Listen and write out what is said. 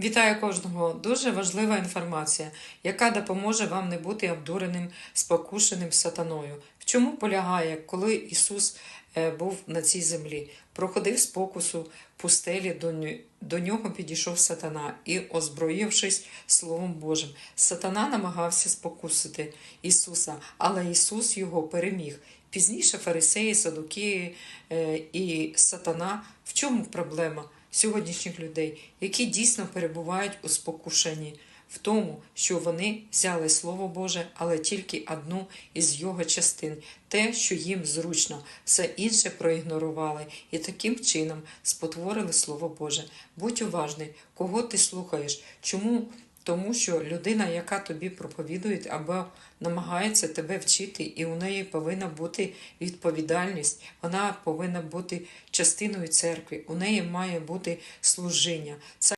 Вітаю кожного! Дуже важлива інформація, яка допоможе вам не бути обдуреним, спокушеним сатаною. В чому полягає, коли Ісус е, був на цій землі? Проходив спокусу пустелі, до, до нього підійшов сатана і, озброївшись Словом Божим, сатана намагався спокусити Ісуса, але Ісус його переміг. Пізніше фарисеї, садукії е, і сатана. В чому проблема? Сьогоднішніх людей, які дійсно перебувають у спокушенні, в тому, що вони взяли Слово Боже, але тільки одну із його частин, те, що їм зручно, все інше проігнорували і таким чином спотворили Слово Боже. Будь уважний, кого ти слухаєш, чому тому що людина, яка тобі проповідує або намагається тебе вчити, і у неї повинна бути відповідальність, вона повинна бути частиною церкви, у неї має бути служіння.